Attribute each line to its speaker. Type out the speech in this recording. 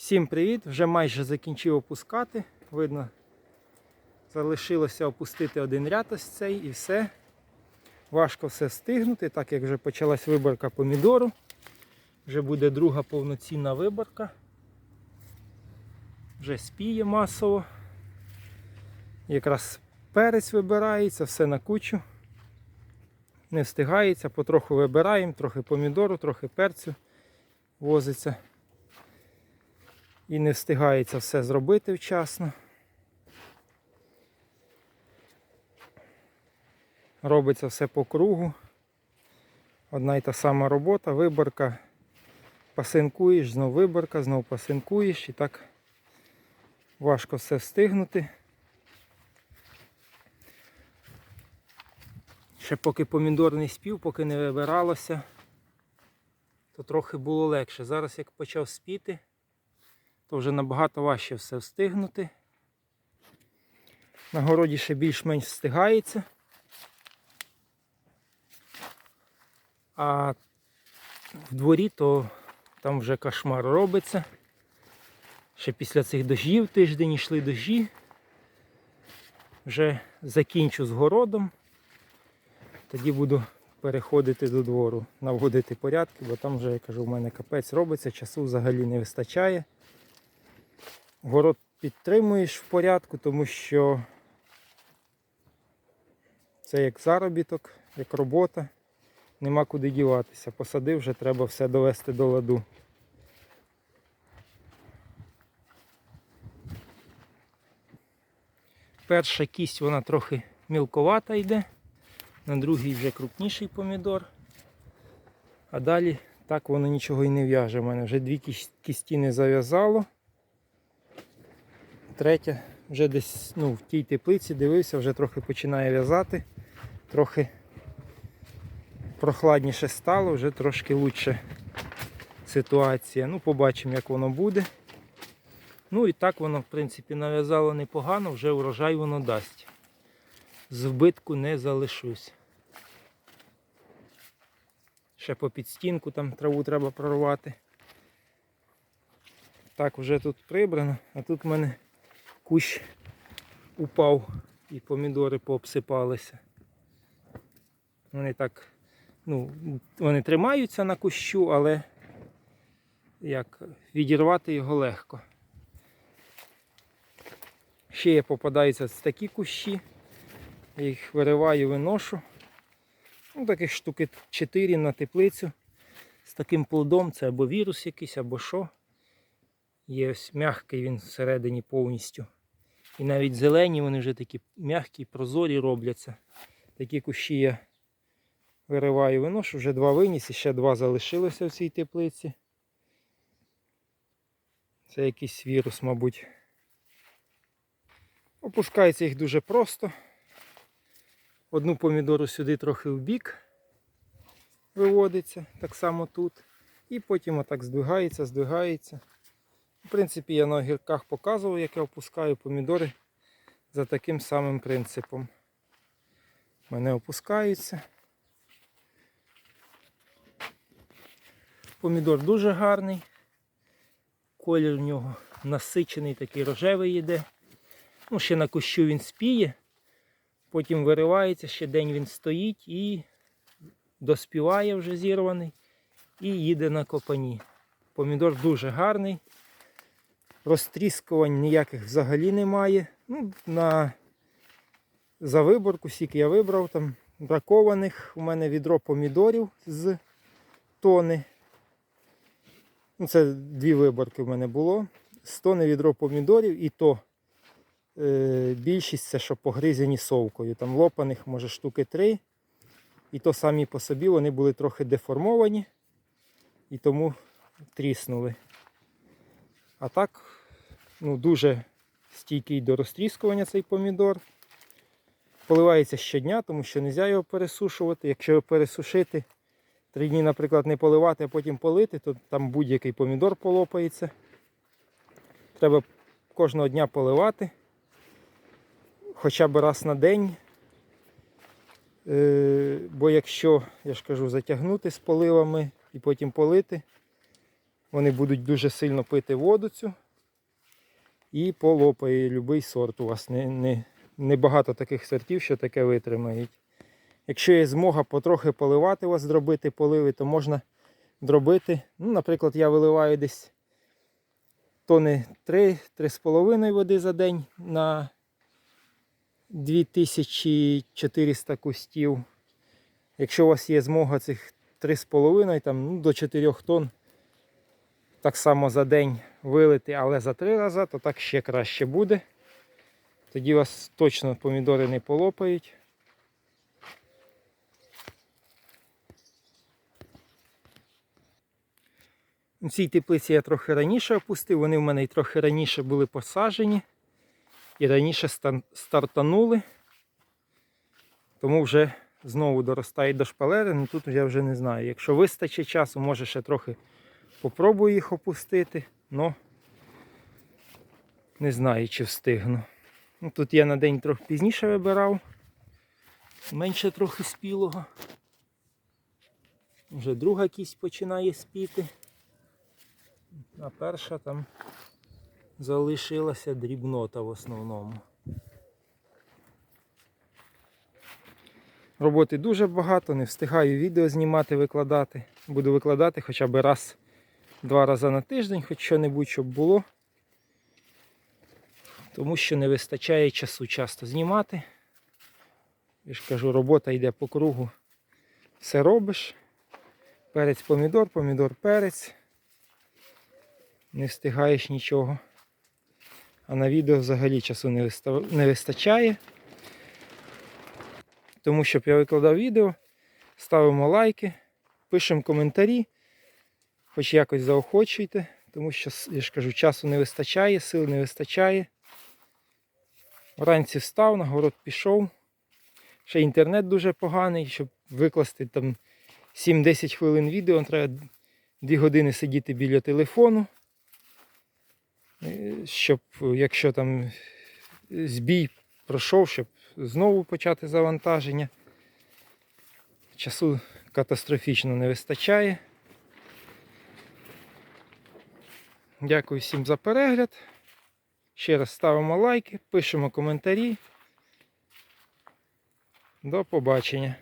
Speaker 1: Всім привіт! Вже майже закінчив опускати. Видно, залишилося опустити один ряд ось цей і все. Важко все встигнути, так як вже почалась виборка помідору. Вже буде друга повноцінна виборка. Вже спіє масово. Якраз перець вибирається, все на кучу. Не встигається, потроху вибираємо, трохи помідору, трохи перцю возиться. І не встигається все зробити вчасно. Робиться все по кругу. Одна й та сама робота, виборка. Пасинкуєш, знов виборка, знов пасинкуєш і так важко все встигнути. Ще поки помідор не спів, поки не вибиралося, то трохи було легше. Зараз як почав спіти, то вже набагато важче все встигнути. На городі ще більш-менш встигається. А в дворі то там вже кошмар робиться. Ще після цих дощів тиждень йшли дощі. Вже закінчу з городом. Тоді буду переходити до двору, наводити порядки, бо там вже, я кажу, в мене капець робиться, часу взагалі не вистачає. Город підтримуєш в порядку, тому що це як заробіток, як робота. Нема куди діватися. Посадив, вже треба все довести до ладу. Перша кість вона трохи мілковата йде, на другій вже крупніший помідор. А далі так воно нічого і не в'яже. У мене вже дві кісті не зав'язало. Третя вже десь ну, в тій теплиці дивився, вже трохи починає в'язати, трохи прохладніше стало, вже трошки лучше ситуація. Ну, побачимо, як воно буде. Ну і так воно, в принципі, нав'язало непогано, вже урожай воно дасть. З вбитку не залишусь. Ще по підстінку там траву треба прорвати. Так, вже тут прибрано, а тут в мене кущ упав і помідори пообсипалися. Вони так, ну, вони тримаються на кущу, але як відірвати його легко. Ще попадаються такі кущі. Я їх вириваю, виношу. Ну, таких штуки 4 на теплицю. З таким плодом це або вірус якийсь, або що. Є ось м'який він всередині повністю. І навіть зелені вони вже такі м'які, прозорі робляться. Такі кущі я вириваю, виношу, вже два виніс і ще два залишилося в цій теплиці. Це якийсь вірус, мабуть. Опускається їх дуже просто. Одну помідору сюди трохи в бік виводиться, так само тут. І потім отак здвигається, здвигається. В принципі, я на огірках показував, як я опускаю помідори за таким самим принципом. Мене опускаються. Помідор дуже гарний. Колір в нього насичений, такий рожевий йде. Ну, ще на кущу він спіє, потім виривається, ще день він стоїть і доспіває вже зірваний і їде на копані. Помідор дуже гарний. Розтріскувань ніяких взагалі немає. Ну, на... За виборку, скільки я вибрав, там бракованих. У мене відро помідорів з тони. Ну, це дві виборки в мене було. З тони відро помідорів і то е, більшість це що погризені совкою. Там лопаних, може, штуки три. І то самі по собі вони були трохи деформовані і тому тріснули. А так, ну, дуже стійкий до розтріскування цей помідор. Поливається щодня, тому що не можна його пересушувати. Якщо його пересушити, три дні, наприклад, не поливати, а потім полити, то там будь-який помідор полопається. Треба кожного дня поливати. Хоча б раз на день. Е, Бо якщо, я ж кажу, затягнути з поливами і потім полити, вони будуть дуже сильно пити воду цю і полопає будь-який сорт. У вас не, не, не багато таких сортів, що таке витримають. Якщо є змога потрохи поливати у вас, зробити поливи, то можна дробити. Ну, наприклад, я виливаю десь тони 3-3,5 води за день на 2400 кустів. Якщо у вас є змога цих 3,5 там, ну, до 4 тонн так само за день вилити, але за 3 рази, то так ще краще буде. Тоді вас точно помідори не полопають. У цій теплиці я трохи раніше опустив, вони в мене і трохи раніше були посаджені і раніше стартанули. Тому вже знову доростають до шпалери, ну тут я вже не знаю. Якщо вистачить часу, може ще трохи попробую їх опустити, але не знаю, чи встигну. Ну, тут я на день трохи пізніше вибирав, менше трохи спілого. Вже друга кість починає спіти. А перша там залишилася дрібнота в основному. Роботи дуже багато, не встигаю відео знімати, викладати. Буду викладати хоча б раз, два рази на тиждень, хоч що-небудь, щоб було. Тому що не вистачає часу часто знімати. Я ж кажу, робота йде по кругу. Все робиш. Перець помідор, помідор перець. Не встигаєш нічого. А на відео взагалі часу не, виста- не вистачає. Тому щоб я викладав відео, ставимо лайки, пишемо коментарі, хоч якось заохочуйте, тому що, я ж кажу, часу не вистачає, сил не вистачає. Вранці встав, на город пішов. Ще інтернет дуже поганий, щоб викласти там 7-10 хвилин відео, треба 2 години сидіти біля телефону. Щоб, якщо там збій пройшов, щоб знову почати завантаження. Часу катастрофічно не вистачає. Дякую всім за перегляд. Ще раз ставимо лайки, пишемо коментарі. До побачення.